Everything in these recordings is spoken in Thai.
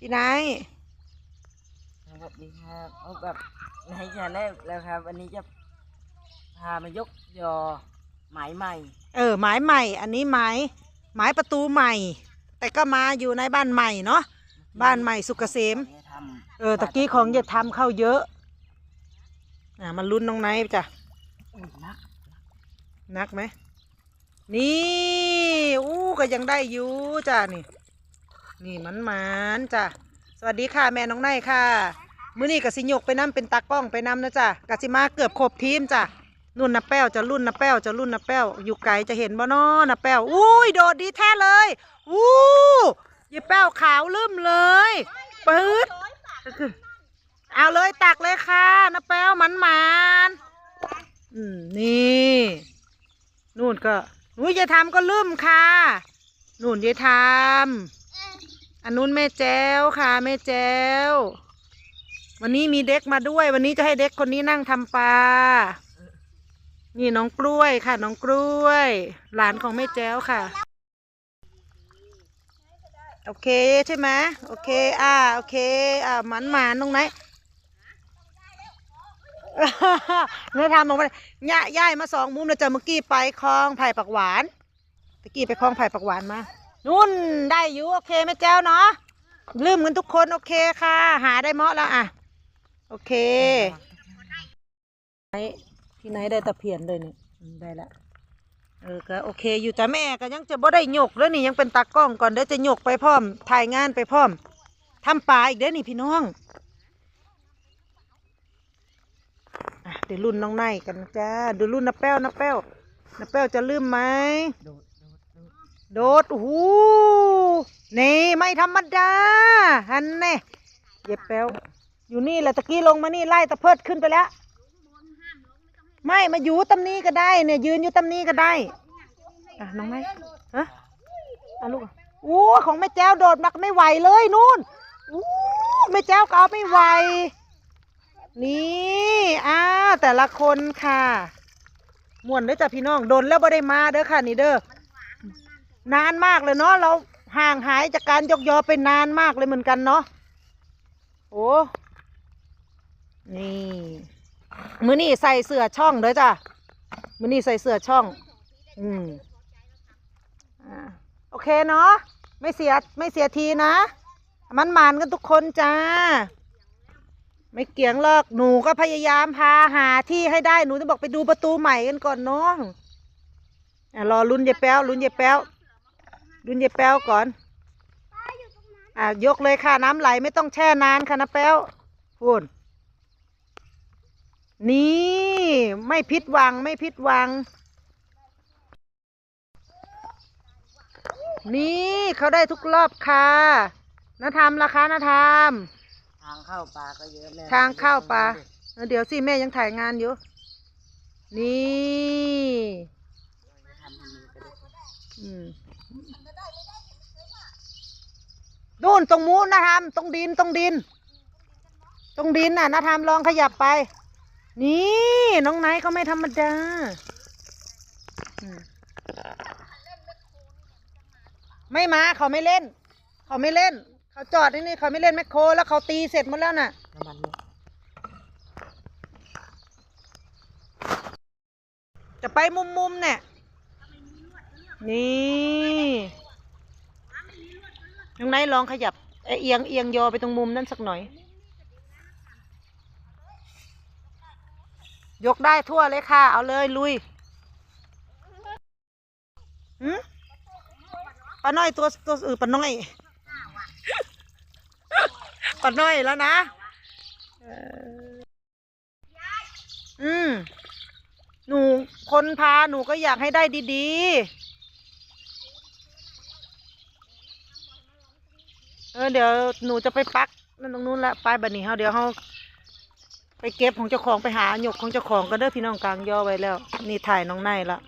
พี่นายสวัสดีครับพบกับนายชาแนลแล้วครับ วันนี้จะพามายกยอหมายใหม่ เออ หมายใหม่ อันนี้หมายหมายประตูใหม่ แต่ก็มาอยู่ในบ้านใหม่เนาะบ้านใหม่สุกเกษมจะทำเออตะกี้ของอย่าทำเข้าเยอะอ่ามันลุ้นน้องไนท์จ้ะอุ้ยนักนักไหมนี่อู้ก็ยังได้อยู่จ้ะนี่ นี่มันมันจ้ะสวัสดีค่ะแม่น้องไนค่ะ มื้อนี้กสิยกไปน้ำเป็นตากล้องไปน้ำนะจ้ะกสิมาเกือบครบทีมจ้ะนุ่นนะแป้วจะรุ่นนะแป้วจะรุ่นนะแป้วอยู่ไกลจะเห็นบ่น้อนะแป้วอุ้ยโดดดีแท้เลยอู้ยายแป้วขาวลืมเลยปื๊ดเอาเลยตักเลยค่ะนะแป้วมันมันอืมนี่นู่นก็นุ่ยยายทำก็ลืมค่ะนู่นยายทำ อันนู้นแม่แจ้วค่ะแม่แจ้ววันนี้มีเด็กมาด้วย วันนี้จะให้เด็กคนนี้นั่งทำปลา นี่น้องกล้วยค่ะ น้องกล้วย หลานของแม่แจ้วค่ะ โอเคใช่ไหมโอเค อ่า โอเค อ่าหมันหมันตรงไหนไม่ทำลงไปย่าย่ายมาสองมุมแล้วจ้ะเมื่อกี้ไปคลองไผ่ปักหวานเมื่อกี้ไปคลองไผ่ปักหวานมา นุ่นได้อยู่โอเคแม่แจ้วเนาะลืมกันทุกคนโอเคค่ะ หาได้เหมาะแล้วอะ โอเคไหนที่ไหนได้ตะเพียนเลยนี่ได้ละเออก็โอเคอยู่แต่แม่ก็ยังจะบ่ได้หยกแล้วนี่ยังเป็นตากล้องก่อนเดี๋ยวจะหยกไปพร้อมถ่ายงานไปพร้อมทำปลาอีกเด้อนี่พี่น้องอเดี๋ยวรุ่นน้องไนกันจ้าดูรุ่นน้าแป้วน้าแป้วน้าแป้วจะลืมไหม โดดโดดโดดโดดโอ้โหนี่ไม่ธรรมดาฮันแน่เย็บแป้วอยู่นี่แหละตะกี้ลงมานี่ไล่ตะเพิดขึ้นไปแล้ว ไม่มาอยู่ตำนี้ก็ได้เนี่ยยืนอยู่ตำนี้ก็ได้อะน้องไม้ฮะอะลูกอะโอ้ของแม่แจ้วโดดมาก็ไม่ไหวเลยนู่นอู้แม่แจ้วก็เอาไม่ไหวนี่อ้าแต่ละคนค่ะม่วนเด้อจ้ะพี่น้องโดนแล้วบ่ได้มาเด้อค่ะนี่เด้อ นานมากเลยเนาะเราห่างหายจากการยกยอไปนานมากเลยเหมือนกันเนาะโอ้นี่มือนี่ใส่เสื้อช่องเด้อจ้ะมือนี่ใส่เสื้อช่อง อืมอ่าโอเคเนาะไม่เสียไม่เสียทีนะ มันหมานกันทุกคนจ้า ไม่เกี่ยงหรอกหนูก็พยายามพาหาที่ให้ได้หนูจะบอกไปดูประตูใหม่กันก่อนเนาะอะรอลุ้นยายแป้วลุ้นยายแป้ว ลุ้นยายแป้วก่อนอะยกเลยค่ะน้ำไหลไม่ต้องแช่นานค่ะนะแป้วพูนนี่ไม่ผิดหวังไม่ผิดหวัง นี่เขาได้ทุกรอบค่ะนาทำราคานาททางเข้าปลาก็เยอะแม่ำทางเข้าปลาเออเดี๋ยวสิแม่ยังถ่ายงานอยู่ นี่ทำมันก็ได้อืม นู่นตรงมูนนะทำตรงดินตรงดิน ตรงดินน่ะนะทำลองขยับไป นี่น้องไนท์เขาไม่ธรรมดาไม่มาเขาไม่เล่น เขาไม่เล่น เขาจอดที่นี่เขาไม่เล่นแมคโคร แล้วเขาตีเสร็จหมดแล้วน่ะน้ำมันจะไปมุมมุมๆเนี่ยนี่ น้องไนท์ลองขยับเอ่อเอียงเอียงยอไปตรงมุมนั้นสักหน่อย ยกได้ทั่วเลยค่ะ เอาเลยลุยหืมปลาน้อยตัวตัวอื่นปลาน้อยปลาน้อยแล้วนะอ่ออืมหนูคนพาหนูก็อยากให้ได้ดีๆ ออเดี๋ยวหนูจะไปปักนั่นตรงนู้นละไปบัดนี้เฮาเดี๋ยวเฮาไปเก็บของเจ้าของไปหาหยกของเจ้าของก็เด้อพี่น้องกลางย่อไว้แล้ว นี่ถ่ายน้องในละ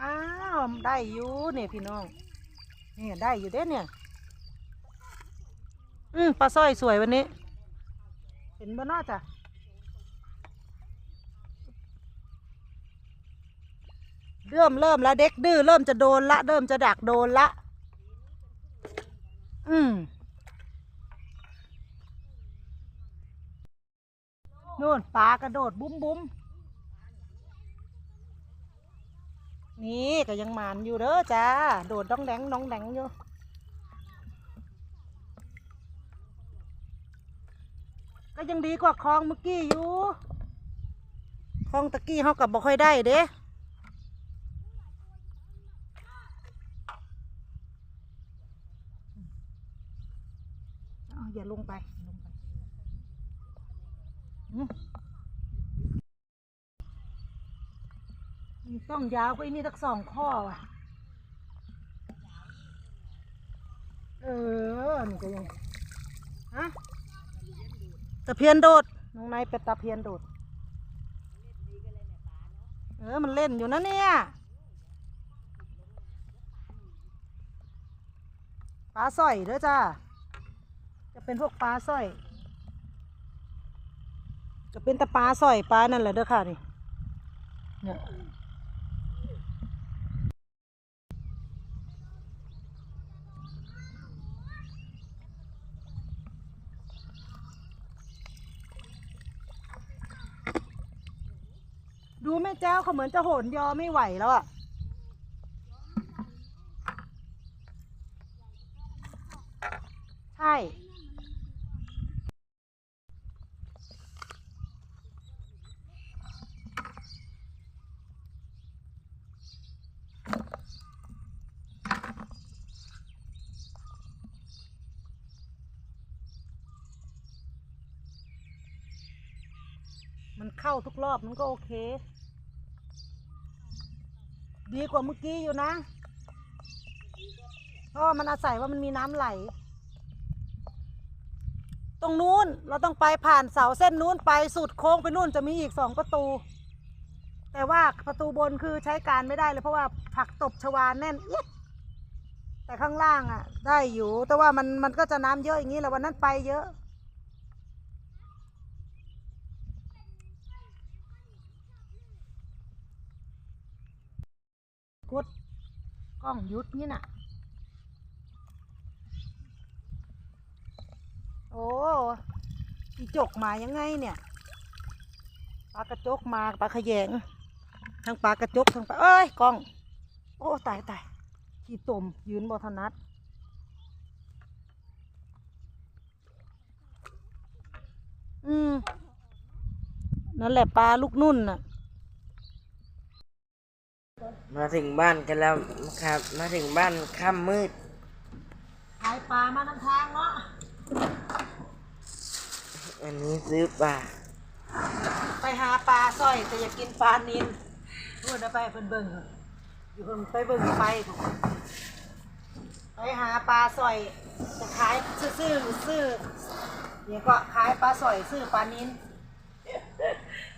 อ้าวได้อยู่เนี่ยพี่น้องเนี่ยได้อยู่เด้เนี่ย อืมปลาสร้อยสวยวันนี้ เห็นบ้านอจ้ะ เริ่มเริ่มละเด็กดื้อเริ่มจะโดนละเริ่มจะดักโดนละ อืมนู่นปลากระโดดบุ้มบุ้มนี่ก็ยังหมานอยู่เด้อจ้า โดดน้องแดงน้องแดงอยู่ก็ยังดีกว่าคลองเมื่อกี้อยู่ คลองตะกี้เขากับบ่ค่อยได้เด้ อย่าลงไปลงไปต้องยาวกว่านี่ตักสองข้อว่ะ เออนี่ก็ยังฮะตะเพียนโดดน้องนายเป็นตะเพียนโดด เออ มันเล่นอยู่นะเนี่ยปลาสอยเด้อจ้า เป็นพวกปลาสร้อยจะเป็นตะปลาสร้อยปลานั่นแหละเด้อค่ะนี่เนี่ยดูแม่เจ้าเขาเหมือนจะโหนยอไม่ไหวแล้วอะใช่ มันเข้าทุกรอบมันก็โอเค ดีกว่าเมื่อกี้อยู่นะเพราะมันอาศัยว่ามันมีน้ำไหล ตรงนู้นเราต้องไปผ่านเสาเส้นนู้นไปสุดโค้งไปนู่นจะมีอีกสองประตู แต่ว่าประตูบนคือใช้การไม่ได้เลยเพราะว่าผักตบชวาแน่นเอียดแต่ข้างล่างอะ ได้อยู่ แต่ว่ามันมันก็จะน้ำเยอะอย่างนี้แหละวันนั้นไปเยอะ กดก ล้องยุดนี่น่ะ โอ้อีจกมายังไงเนี่ยปลากระจกมาปลาขยงทั้งปลากระจกทั้งปลาเอ้ยกล้อง โอ้ตายตายขี้ตมยืนบอทนัดอืมนั่นแหละปลาลูกนุ่นน่ะ มาถึงบ้านกันแล้วครับ มาถึงบ้านค่ำมืดขายปลามานำทางเนาะวันนี้ซื้อปลาไปหาปลาสร้อยแต่อยากกินปลานินพูดไปเพิ่นเบิ่งอยู่เพิ่นไปเบิ่งไฟถูกไปหาปลาสร้อยจะขายซื้อซื้อซื้อเดี๋ยวก็ขายปลาสร้อยซื้อปลานิน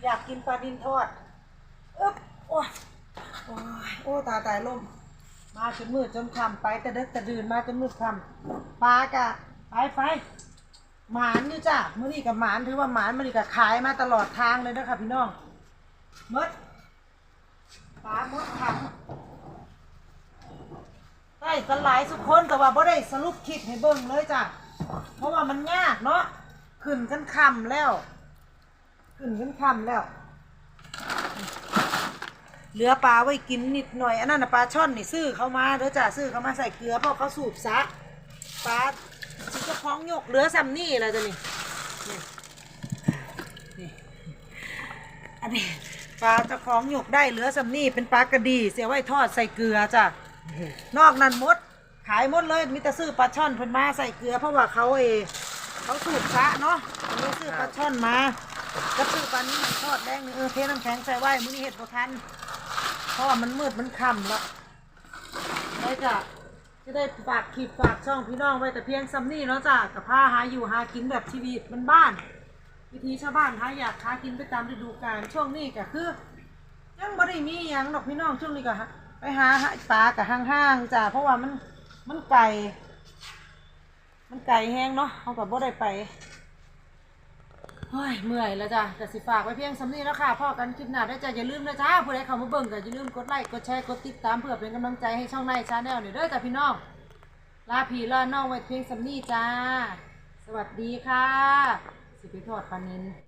อยากกินปลานินทอดอึ๊บโอ้ย โอ้ยโอ้ตายตายล่ม มาจนมืดจนค่ำไปแต่เด็กแต่ดื่นมาจนมืดค่ำปลากะไปไปหมานอยู่จ้ะมื่อนี้กับหมานถือว่าหมานมื่อนี้กับขายมาตลอดทางเลยนะคะพี่น้องมดปลามดขังได้กันหลายสุกคนแต่ว่าบ่ได้สรุปคลิปให้เบิ่งเลยจ้ะเพราะว่ามันยากเนาะขึ้นกันคำแล้ว ขึ้นกันคำแล้ว เหลือปลาไว้กินนิดหน่อยอันนั้นนะปลาช่อนนี่ซื้อเขามาเด้อจ้ะซื้อเขามาใส่เกลือเพราะเขาสูบซักปลาสิเจ้าของยกเหลือซ้ำนี่แหละจ้ะนี่นี่นี่อันนี้ปลาเจ้าของยกได้เหลือซ้ำนี่เป็นปลากระดี เสียไว้ทอดใส่เกลือจ้ะนอกนั้นหมดขายหมดเลยมีแต่ซื้อปลาช่อนเพิ่นมาใส่เกลือ เพราะว่าเขาเอเขาสูบซะเนาะเขาเลยซื้อปลาช่อนมาก็ซื้อปลานี้ทอดแดงนี่เออเทน้ำแข็งใส่ไว้มื้อนี้เห็ดบ่ทันเพ ราะว่ามันมืดมันค่ำแล้วได้จ้ะจะได้ฝากขีดฝากช่องพี่น้องไว้แต่เพียงซ้ำนี่เนาะจ้ะกับผ้าหาอยู่หากินแบบชีวิตมันบ้าน วิธีชาวบ้านหาอยากหากินไปตามฤดูกาลช่วงนี้ก็คือ ยังบ่ได้มีหยังดอกพี่น้องช่วงนี้ก็ไปหาหาปลากับห้างๆจ้ะเพราะว่ามันมันไก่มันไก่แห้งเนาะเขากับบ่ได้ไป เฮ้ยเมื่อยแล้วจ้ะแต่สิฝากไว้เพียงสำนีแล้วค่ะพ่อกันคลิปหน้าได้จ้ะอย่าลืมนะจ้าผู้ใดเข้ามาเบิ่งก็อย่าลืมกดไลค์กดแชร์กดติดตามเพื่อเป็นกำลังใจให้ช่องในชาแนลเนี่ยเด้อจ้ะพี่น้องลาผีลาน้องไว้เพียงสำนีจ้า สวัสดีค่ะ สิไปทอดปลานิน